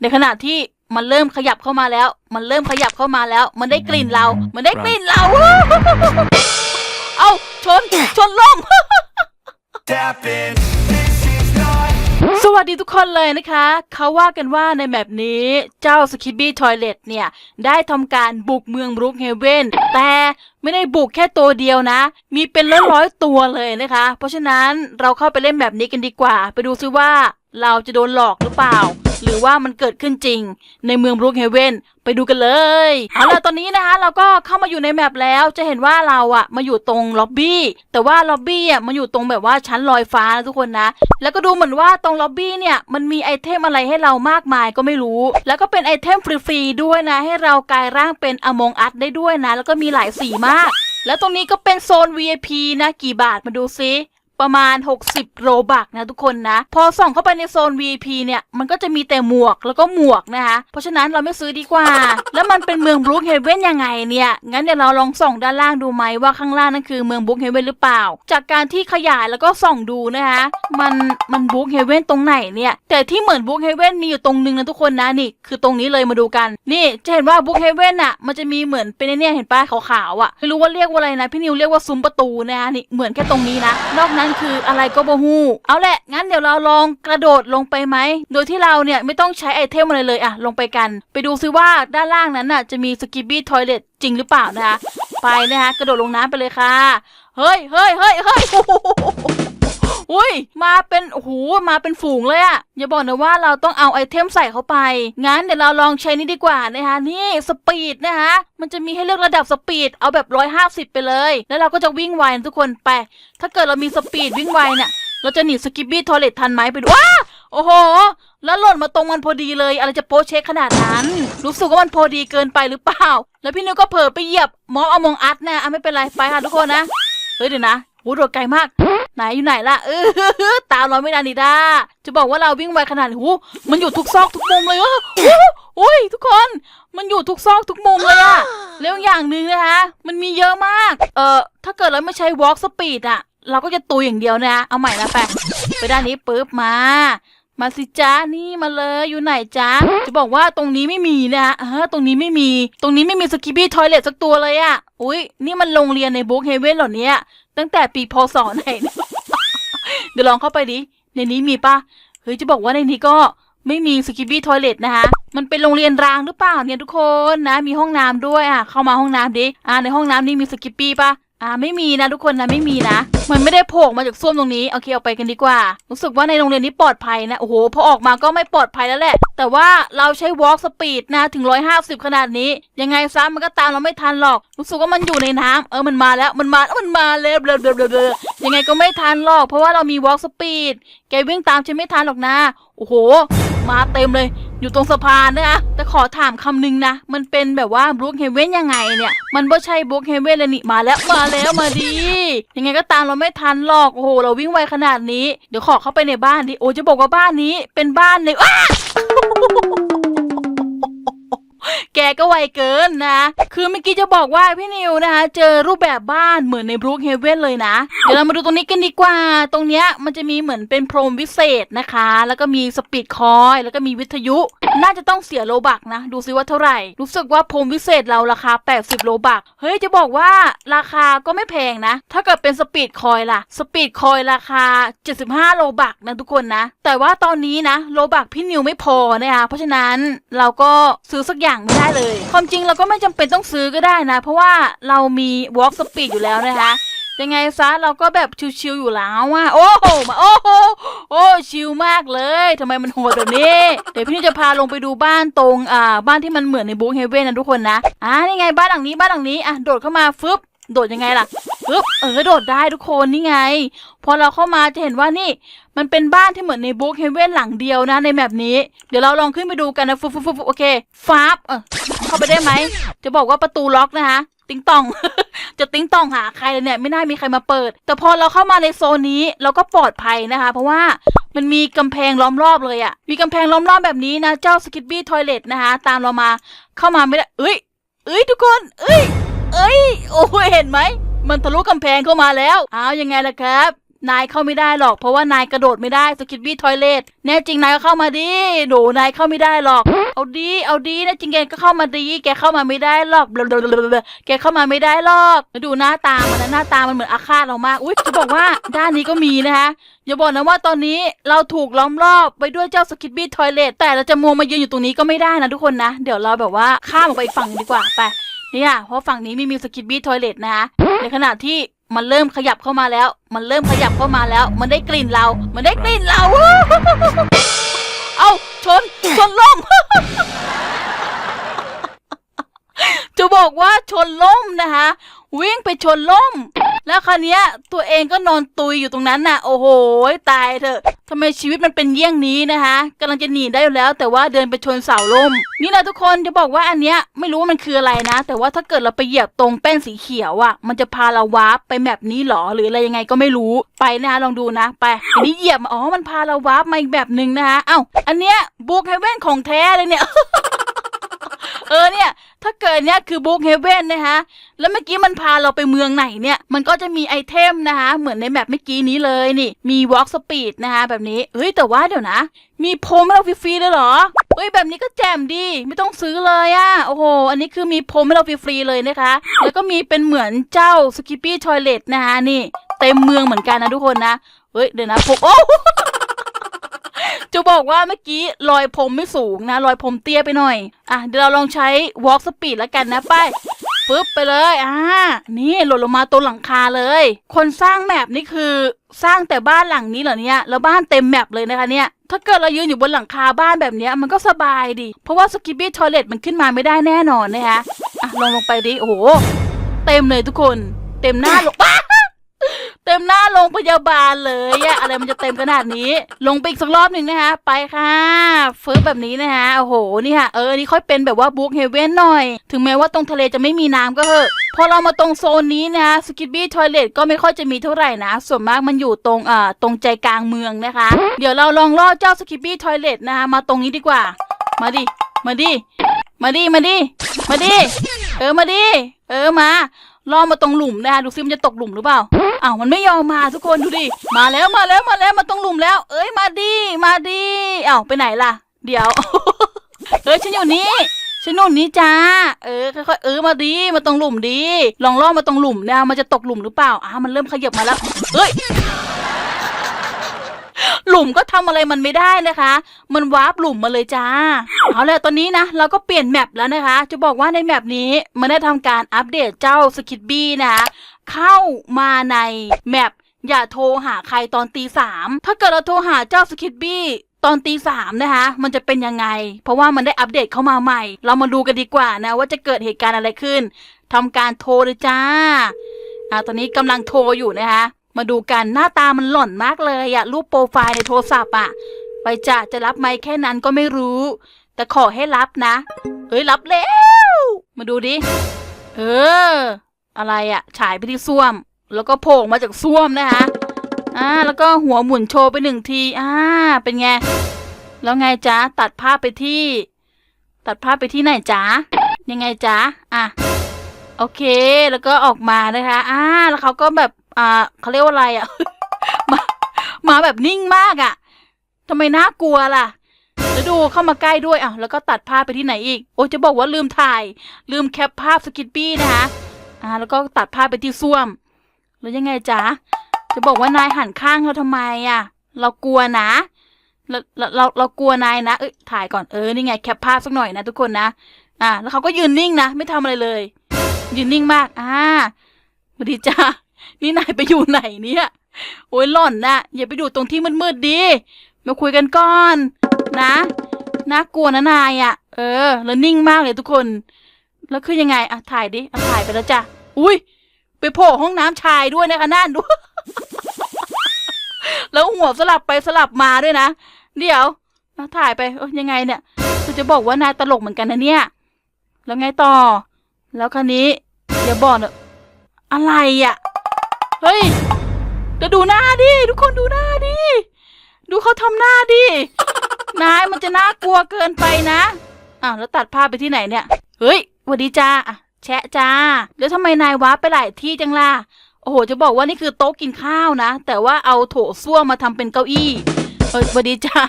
ในขณะที่มันเริ่มขยับเข้ามาแล้ว มันเริ่มขยับเข้ามาแล้ว มันได้กลิ่นเรา มันได้กลิ่นเรา เอาชน ชนล่ม Tap in. This is not สวัสดีทุกคนเลยนะคะ เขาว่ากันว่าในแบบนี้เจ้าสคิบี้ทอยเลตเนี่ย ได้ทำการบุกเมืองบรุกเฮเวนแต่ไม่ได้บุกแค่ตัวเดียวนะ มีเป็นร้อยร้อยๆตัวเลยนะคะ เพราะฉะนั้นเราเข้าไปเล่นแบบนี้กันดีกว่า ไปดูซิว่าเราจะโดนหลอกหรือเปล่า หรือว่ามันเกิดขึ้นจริง ในเมืองบรุกเฮเวนไปดูกันเลยเอาล่ะตอนนี้นะคะ เราก็เข้ามาอยู่ในแมปแล้วจะเห็นว่าเราอะมาอยู่ตรงล็อบบี้แต่ว่าล็อบบี้อะมันอยู่ตรงแบบว่าชั้นลอยฟ้านะทุกคนนะ แล้วก็ดูเหมือนว่าตรงล็อบบี้เนี่ยมันมีไอเทมอะไรให้เรามากมายก็ไม่รู้ แล้วก็เป็นไอเทมฟรีๆด้วยนะ ให้เรากลายร่างเป็นอมองอัดได้ด้วยนะ แล้วก็มีหลายสีมาก แล้วตรงนี้ก็เป็นโซน VIP นะกี่บาทมาดูซิ ประมาณ 60 โรบักนะทุกคนนะ พอส่องเข้าไปในโซน VP เนี่ย มันก็จะมีแต่หมวกแล้วก็หมวกนะคะ เพราะฉะนั้นเราไม่ซื้อดีกว่า แล้วมันเป็นเมืองบรูคเฮเว่นยังไงเนี่ย งั้นเดี๋ยวเราลองส่องด้านล่างดูไหมว่าข้างล่างนั่นคือเมืองบรูคเฮเว่นหรือเปล่า จากการที่ขยายแล้วก็ส่องดูนะคะ มันมันบรูคเฮเว่นตรงไหนเนี่ย แต่ที่เหมือนบรูคเฮเว่นมีอยู่ตรงนึงนะทุกคนนะนี่ คือตรงนี้เลยมาดูกัน นี่จะเห็นว่าบรูคเฮเว่นอะ มันจะมีเหมือนเป็นเนี่ยเห็นป้าขาวๆอะไม่รู้ว่าเรียกว่าอะไรนะพี่นิวเรียกว่าซุ้มประตูนะคะนี่เหมือนแค่ตรงนี้นะ นอกนั้นคืออะไรก็บ่ฮู้เอาแหละ งั้นเดี๋ยวเราลองกระโดดลงไปไหม โดยที่เราเนี่ยไม่ต้องใช้ไอเทมอะไรเลยอะลงไปกัน ไปดูซิว่าด้านล่างนั้นน่ะจะมีสกิบี้ทอยเลตจริงหรือเปล่านะคะ ไปนะคะกระโดดลงน้ำไปเลยค่ะ เฮ้ยเฮ้ยเฮ้ยเฮ้ย อุ้ย มาเป็นโอ้โหมาเป็นฝูงเลยอะอย่าบอกนะว่าเราต้องเอาไอเทมใส่เข้าไป งั้นเดี๋ยวเราลองใช้นี่ดีกว่านะคะนี่สปีดนะคะมันจะมีให้เลือกระดับสปีดเอาแบบร้อยห้าสิบไปเลย แล้วเราก็จะวิ่งไวทุกคนไป ถ้าเกิดเรามีสปีดวิ่งไวเนี่ยเราจะหนีสกิปบี้ทอเลตทันไหมไปดูว้าโอ้โห แล้วหล่นมาตรงมันพอดีเลย อะไรจะโป๊เช็คขนาดนั้น รู้สึกว่ามันพอดีเกินไปหรือเปล่า แล้วพี่นิวก็เผลอไปเหยียบมอสเอามองอัดนะอะไม่เป็นไรไปค่ะทุกคนนะ เฮ้ยเดี๋ยวนะโหโดดไกลมาก ไหนอยู่ไหนล่ะเออตามเราไม่นานดีด้าจะบอกว่าเราวิ่งไวขนาดหูมันอยู่ทุกซอกทุกมุมเลยอะหูอุ้ยทุกคนมันอยู่ทุกซอกทุกมุมเลยอะแล้วอย่างหนึ่งนะคะมันมีเยอะมาก เออถ้าเกิดเราไม่ใช้ walk speed อะเราก็จะตุยอย่างเดียวนะ เอาใหม่นะไปไปด้านนี้ปุ๊บมามาสิจ้านี่มาเลยอยู่ไหนจ้าจะบอกว่าตรงนี้ไม่มีนะเออตรงนี้ไม่มี ตรงนี้ไม่มีสกิบี้ทอยเลทสักตัวเลยอะอุ้ยนี่มันโรงเรียนในบุ๊กเฮเว่นเหรอเนี่ยตั้งแต่ปีพศไหนเนี่ย เดี๋ยวลองเข้าไปดิ ในนี้มีปะเฮ้ยจะบอกว่าในนี้ก็ไม่มีสกิบี้ทอยเลทนะคะ มันเป็นโรงเรียนรางหรือเปล่าเนี่ยทุกคนนะ มีห้องน้ำด้วยอะ เข้ามาห้องน้ำดิ อ่าในห้องน้ำนี่มีสกิปปี้ปะ อ่าไม่มีนะทุกคนนะไม่มีนะมันไม่ได้โผล่มาจากส้วมตรงนี้โอเคเอาไปกันดีกว่า รู้สึกว่าในโรงเรียนนี้ปลอดภัยนะโอ้โหพอออกมาก็ไม่ปลอดภัยแล้วแหละ แต่ว่าเราใช้ walk speed นะถึง 150 ขนาดนี้ ยังไงซะมันก็ตามเราไม่ทันหรอก รู้สึกว่ามันอยู่ในน้ำเออมันมาแล้วมันมามันมาแล้วเบลอเบลอเบลอเบลอยังไงก็ไม่ทันหรอก เพราะว่าเรามี walk speed แกวิ่งตามฉันไม่ทันหรอกนะโอ้โห มาเต็มเลย อยู่ตรงสะพานนะคะแต่ขอถามคำนึงนะ มันเป็นแบบว่าบรูคเฮเว่นยังไงเนี่ย มันไม่ใช่บรูคเฮเว่นเลยนี่มาแล้วมาแล้วมาดี ยังไงก็ตามเราไม่ทันหรอกโอ้โหเราวิ่งไวขนาดนี้ เดี๋ยวขอเข้าไปในบ้านดิโอจะบอกว่าบ้านนี้เป็นบ้านในอ้า แกก็ไวเกินนะ คือเมื่อกี้จะบอกว่าพี่นิวนะคะ เจอรูปแบบบ้านเหมือนในบรูคเฮเว่นเลยนะ เดี๋ยวเรามาดูตรงนี้กันดีกว่า ตรงเนี้ยมันจะมีเหมือนเป็นพรมวิเศษนะคะ แล้วก็มีสปีดคอยแล้วก็มีวิทยุ น่าจะต้องเสียโลบักนะ ดูซิว่าเท่าไหร่ รู้สึกว่าพรมวิเศษเราราคา 80 โลบัก เฮ้ยจะบอกว่าราคาก็ไม่แพงนะ ถ้าเกิดเป็นสปีดคอยล่ะ สปีดคอยราคา 75 โลบักนะทุกคนนะ แต่ว่าตอนนี้นะโลบักพี่นิวไม่พอนะคะ เพราะฉะนั้นเราก็ซื้อสักอย่างไม่ได้เลย ความจริงเราก็ไม่จำเป็นต้องซื้อก็ได้นะ เพราะว่าเรามี walk speed อยู่แล้วนะคะยังไงซะเราก็แบบชิวๆอยู่แล้วอะโอ้โหมาโอ้โหโอ้ชิวมากเลยทำไมมันโหดแบบนี้ เดี๋ยวพี่นี่จะพาลงไปดูบ้านตรงอ่าบ้านที่มันเหมือนในบุ๊กเฮเว่นนะทุกคนนะอ่านี่ไงบ้านหลังนี้บ้านหลังนี้อะโดดเข้ามาฟึบ โดดยังไงล่ะฟึบเออโดดได้ทุกคนนี่ไง พอเราเข้ามาจะเห็นว่านี่ มันเป็นบ้านที่เหมือนในบุ๊กเฮเว่นหลังเดียวนะในแบบนี้ เดี๋ยวเราลองขึ้นไปดูกันนะฟึบฟึบฟึบโอเคฟาบเออเข้าไปได้ไหม จะบอกว่าประตูล็อกนะคะติ๊งตอง จะติ๊งตองหาใครเลยเนี่ยไม่น่ามีใครมาเปิด แต่พอเราเข้ามาในโซนนี้เราก็ปลอดภัยนะคะ เพราะว่ามันมีกำแพงล้อมรอบเลยอะ่ะ มีกำแพงล้อมรอบแบบนี้นะ เจ้าสกิ b บี้ทอยเลทนะคะ ตามเรามาเข้ามาไม่ได้ เอ้ย เอ้ยทุกคน เอ้ย เอ้ย โอ้ยเห็นไหม มันทะลุกำแพงเข้ามาแล้วอ้าวยังไงล่ะครับ นายเข้าไม่ได้หรอก เพราะว่านายกระโดดไม่ได้สกิดบี้ทอยเลทแน่จริงนายก็เข้ามาดิหนูนายเข้าไม่ได้หรอก เอาดีเอาดีแน่จริงแกก็เข้ามาดีแกเข้ามาไม่ได้หรอกแกเข้ามาไม่ได้หรอกแล้วดูหน้าตามันนะหน้าตามันเหมือนอาฆาตเรามากอุ้ยจะบอกว่าด้านนี้ก็มีนะคะอย่าบอกนะว่าตอนนี้เราถูกล้อมรอบไปด้วยเจ้าสกิดบี้ทอยเลทแต่เราจะมัวมายืนอยู่ตรงนี้ก็ไม่ได้นะทุกคนนะ เดี๋ยวเราแบบว่าข้ามออกไปอีกฝั่งหนึ่งดีกว่าไป เนี่ยเพราะฝั่งนี้ไม่มีสกิดบี้ทอยเลทนะคะในขณะที่มันเริ่มขยับเข้ามาแล้ว มันเริ่มขยับเข้ามาแล้ว มันได้กลิ่นเรา มันได้กลิ่นเรา เอาชน ชนล่ม จะบอกว่าชนล่มนะคะ วิ่งไปชนล่ม แล้วคราวเนี้ยตัวเองก็นอนตุยอยู่ตรงนั้นน่ะ โอ้โหตายเถอะทำไมชีวิตมันเป็นเยี่ยงนี้นะคะกำลังจะหนีได้อยู่แล้ว แต่ว่าเดินไปชนเสาล่ม นี่นะทุกคนจะบอกว่าอันเนี้ยไม่รู้ว่ามันคืออะไรนะ แต่ว่าถ้าเกิดเราไปเหยียบตรงแป้นสีเขียวอะ มันจะพาเราวาร์ปไปแบบนี้หรอหรืออะไรยังไงก็ไม่รู้ไปนะคะลองดูนะไปอันนี้เหยียบอ๋อมันพาเราวาร์ปมาอีกแบบหนึ่งนะคะเอ้าอันเนี้ยบุกเฮเว่นของแท้เลยเนี่ย เออเนี่ย ถ้าเกิดเนี่ยคือบุ๊กเฮเว่นนะคะแล้วเมื่อกี้มันพาเราไปเมืองไหนเนี่ย มันก็จะมีไอเทมนะคะ เหมือนในแมปเมื่อกี้นี้เลยนี่ มีวอล์กสปีดนะคะแบบนี้ เฮ้ยแต่ว่าเดี๋ยวนะ มีพรมให้เราฟรีๆเลยเหรอเฮ้ยแบบนี้ก็แจ่มดีไม่ต้องซื้อเลยอะโอ้โห อันนี้คือมีพรมให้เราฟรีๆเลยนะคะ แล้วก็มีเป็นเหมือนเจ้าสกิปปี้ทอยเลทนะคะนี่ เต็มเมืองเหมือนกันนะทุกคนนะเฮ้ยเดี๋ยวนะผมโอ้ จะบอกว่าเมื่อกี้รอยผมไม่สูงนะรอยผมเตี้ยไปหน่อย อะเดี๋ยวเราลองใช้ walk speed แล้วกันนะไปปึ๊บไปเลยอ่านี่หล่นลงมาตัวหลังคาเลย คนสร้างแมปนี่คือสร้างแต่บ้านหลังนี้เหรอเนี่ยแล้วบ้านเต็มแมปเลยนะคะเนี่ยถ้าเกิดเรายืนอยู่บนหลังคาบ้านแบบนี้มันก็สบายดี เพราะว่าสกิปปี้ทอเลทมันขึ้นมาไม่ได้แน่นอนนะคะอะลองลงไปดิโอ้โหเต็มเลยทุกคน เต็มหน้าลง เต็มหน้าโรงพยาบาลเลยอะอะไรมันจะเต็มขนาดนี้ ลงไปอีกสักรอบหนึ่งนะคะ ไปค่ะเฟิร์สแบบนี้นะคะโอ้โหนี่ค่ะเออนี่ค่อยเป็นแบบว่าบุ๊กเฮเว่นหน่อย ถึงแม้ว่าตรงทะเลจะไม่มีน้ำก็เถอะพอเรามาตรงโซนนี้นะคะสกิบบี้ทอยเลทก็ไม่ค่อยจะมีเท่าไหร่นะ ส่วนมากมันอยู่ตรงอ่าตรงใจกลางเมืองนะคะ เดี๋ยวเราลองล่อเจ้าสกิบบี้ทอยเลทนะคะมาตรงนี้ดีกว่า มาดิ มาดิ มาดิ มาดิ มาดิ เออ มาดิ เออ มา ล่อมาตรงหลุมนะคะดูซิมันจะตกหลุมหรือเปล่าอ้าวมันไม่ยอมมาทุกคนดูดิมาแล้วมาแล้วมาแล้วมาตรงหลุมแล้ว เอ้ยมาดิมาดิอ้าวไปไหนล่ะ เดี๋ยวเอ้ยฉันอยู่นี่ฉันอยู่นี่จ้า เออค่อยๆเออมาดีมาตรงหลุมดี ลองล่อมาตรงหลุมนะมันจะตกหลุมหรือเปล่าอ้าวมันเริ่มขยับมาแล้วเอ้ย หลุมก็ทำอะไรมันไม่ได้นะคะ มันวาร์ปหลุมมาเลยจ้า เอาละตอนนี้นะ เราก็เปลี่ยนแมปแล้วนะคะ จะบอกว่าในแมปนี้มันได้ทำการอัปเดตเจ้าสกิดบี้นะคะเข้ามาในแมปอย่าโทรหาใครตอนตีสามถ้าเกิดเราโทรหาเจ้าสกิดบี้ตอนตีสามนะคะ มันจะเป็นยังไง เพราะว่ามันได้อัปเดตเข้ามาใหม่ เรามาดูกันดีกว่านะ ว่าจะเกิดเหตุการณ์อะไรขึ้นทำการโทรเลยจ้า อ่า ตอนนี้กำลังโทรอยู่นะคะ มาดูกันหน้าตามันหล่อนมากเลยอะรูปโปรไฟล์ในโทรศัพท์อะไปจ้ะจะรับไหมแค่นั้นก็ไม่รู้ แต่ขอให้รับนะ เอ้ยรับแล้ว มาดูดิ เออ อะไรอะฉายไปที่ส้วม แล้วก็โผล่มาจากส้วมนะคะอ่าแล้วก็หัวหมุนโชว์ไปหนึ่งทีอ่าเป็นไง แล้วไงจ๊ะตัดภาพไปที่ ตัดภาพไปที่ไหนจ๊ะยังไงจ๊ะอะโอเค แล้วก็ออกมานะคะ อ่า แล้วเขาก็แบบ อ่าเขาเรียกว่าอะไรอะ มามาแบบนิ่งมากอะทำไมน่ากลัวล่ะแล้วดูเข้ามาใกล้ด้วยอะแล้วก็ตัดภาพไปที่ไหนอีก โอ้จะบอกว่าลืมถ่าย ลืมแคปภาพสกิปปี้นะคะอ่า แล้วก็ตัดภาพไปที่ส้วม แล้วยังไงจ๊ะจะบอกว่านายหันข้างเราทำไมอะ เรากลัวนะเราเราเรากลัวนายนะเอ้ยถ่ายก่อนเออนี่ไงแคปภาพสักหน่อยนะทุกคนนะอ่า แล้วเขาก็ยืนนิ่งนะไม่ทำอะไรเลย ยืนนิ่งมากอ่าสวัสดีจ้า นี่นายไปอยู่ไหนเนี่ย โอ้ยหล่อนนะอย่าไปอยู่ตรงที่มืดๆดี มาคุยกันก่อน นะน่ากลัวนะนายอะ่ะ เออ แล้วนิ่งมากเลยทุกคน แล้วคือยังไงอะถ่ายดิอะถ่ายไปแล้วจ้ะ อุ้ยไปโผล่ห้องน้ำชายด้วยนะคะนั่นดูแล้วหัวสลับไปสลับมาด้วยนะ เดี๋ยวอะถ่ายไปเออยังไงเนี่ยคือจะบอกว่านายตลกเหมือนกันนะเนี่ย แล้วไงต่อ แล้วคันนี้อย่าบอกเนอะอะไรอะ่ะ เฮ้ยเดี๋ยวดูหน้าดิทุกคนดูหน้าดิดูเขาทำหน้าดินายมันจะน่ากลัวเกินไปนะอะแล้วตัดภาพไปที่ไหนเนี่ย เฮ้ยวัสดีจ้าอะแชะจ้า แล้วทำไมนายวาร์ปไปหลายที่จังล่ะโอ้โห จะบอกว่านี่คือโต๊ะกินข้าวนะ แต่ว่าเอาโถส้วมมาทำเป็นเก้าอี้เฮ้ยวัสดีจ้า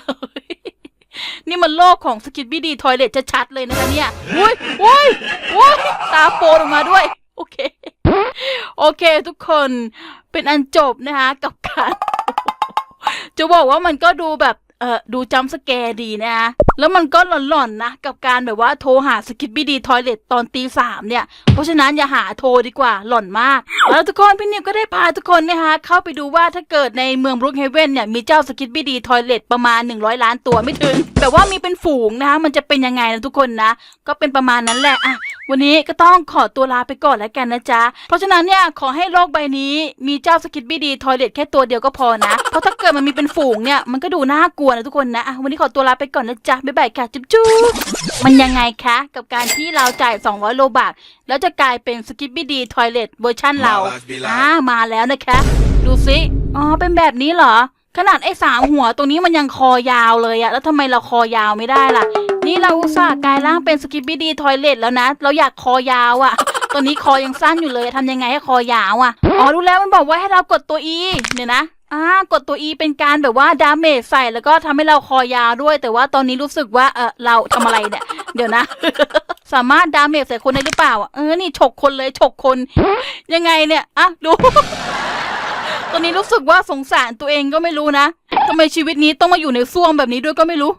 นี่มันโลกของสกิทบี้ดีทอยเลทชัดๆเลยนะคะเนี่ยอุ้ยอุ้ยอุ้ยตาโปนออกมาด้วย โอเค โอเคทุกคนเป็นอันจบนะคะกับการจะบอกว่ามันก็ดูแบบเออดูจัมป์สแกร์ดีนะแล้วมันก็หลอนๆนะ กับการแบบว่าโทรหาสกิปปี้ดีทอยเลตตอนตีสามเนี่ย เพราะฉะนั้นอย่าหาโทรดีกว่าหล่อนมาก แล้วทุกคนพี่นิวก็ได้พาทุกคนนะคะเข้าไปดูว่าถ้าเกิดในเมืองบรุกเฮเว่นเนี่ย มีเจ้าสกิปปี้ดีทอยเลตประมาณ 100 ล้านตัวไม่ถึง แต่ว่ามีเป็นฝูงนะคะมันจะเป็นยังไงนะทุกคนนะ ก็เป็นประมาณนั้นแหละอะ วันนี้ก็ต้องขอตัวลาไปก่อนแล้วกันนะจ๊ะ เพราะฉะนั้นเนี่ยขอให้โลกใบนี้มีเจ้าสกิทบี้ดีทอยเลทแค่ตัวเดียวก็พอนะ เพราะถ้าเกิดมันมีเป็นฝูงเนี่ยมันก็ดูน่ากลัวนะทุกคนนะอะวันนี้ขอตัวลาไปก่อนนะจ๊ะ บ๊ายบายค่ะ จุ๊บจุ๊บมันยังไงคะ กับการที่เราจ่าย 200 โลบาทแล้วจะกลายเป็นสกิทบี้ดีทอยเลทเวอร์ชั่นเรา อ่ามาแล้วนะคะ ดูสิอ๋อเป็นแบบนี้เหรอ ขนาดไอ้สามหัวตรงนี้มันยังคอยาวเลยอะแล้วทำไมเราคอยาวไม่ได้ล่ะ นี่เราอุตส่าห์กลายร่างเป็นสกิปปี้ดีทอยเลทแล้วนะ เราอยากคอยาวอะตอนนี้คอยังสั้นอยู่เลยทำยังไงให้คอยาวอะอ๋อรู้แล้วมันบอกว่าให้เรากดตัว E เนี่ยนะอ่ากดตัว E เป็นการแบบว่าดาเมจใส่แล้วก็ทำให้เราคอยาวด้วย แต่ว่าตอนนี้รู้สึกว่าเออเราทำอะไรเนี่ย เดี๋ยวนะ สามารถดาเมจใส่คนได้หรือเปล่าเออนี่ฉกคนเลยฉกคน ยังไงเนี่ยอะดูตอนนี้รู้สึกว่าสงสารตัวเองก็ไม่รู้นะทำไมชีวิตนี้ต้องมาอยู่ในซ่วมแบบนี้ด้วยก็ไม่รู้